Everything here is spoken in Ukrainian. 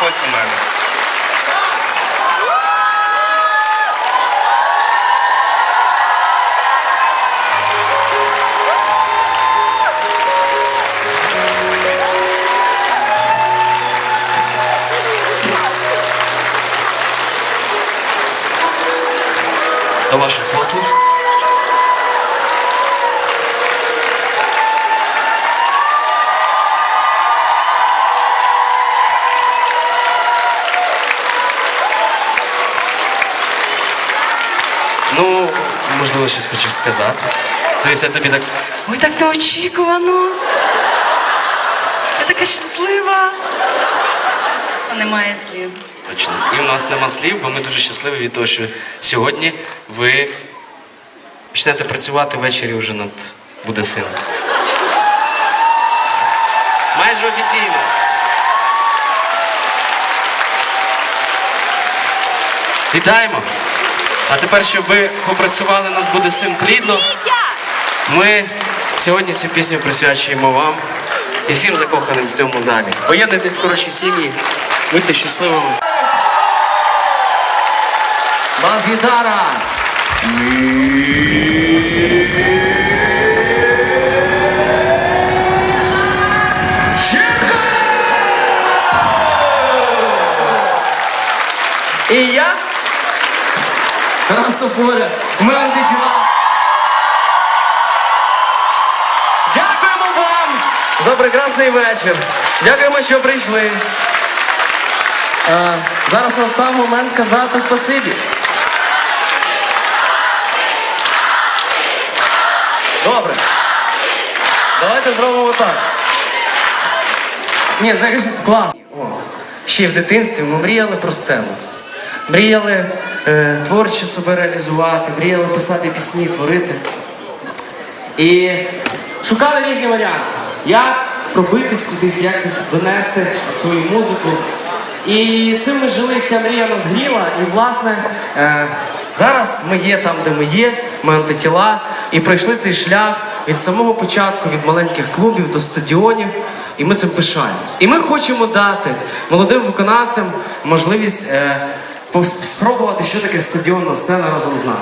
Виходь за мене. До ваших послуг. Ну, можливо, щось хочеш сказати. Дивись, я тобі так. Ой, так неочікувано. Я така щаслива. Немає слів. Точно. І у нас нема слів, бо ми дуже щасливі від того, що сьогодні ви почнете працювати ввечері вже над буде син. Майже офіційно. Вітаємо! А тепер, щоб ви попрацювали над буде син плідно, ми сьогодні цю пісню присвячуємо вам і всім закоханим в цьому залі. Поєднуйтесь в хороші сім'ї, будьте щасливими. Бас-гітара! І я Тарас Тополя, мене діла. Дякуємо вам за прекрасний вечір. Дякуємо, що прийшли. Е, зараз настав момент казати спасибі. Добре. Давайте зробимо так. Ні, це клас. О, ще в дитинстві ми мріяли про сцену. Мріяли е, творчо себе реалізувати, мріяли писати пісні, творити. І шукали різні варіанти. Як пробитись кудись, як донести свою музику. І цим ми жили, ця мрія нас гріла. І, власне, е, зараз ми є там, де ми є, ми антитіла, і пройшли цей шлях від самого початку, від маленьких клубів до стадіонів. І ми цим пишаємось. І ми хочемо дати молодим виконавцям можливість е, спробувати, що таке стадіонна сцена разом з нами.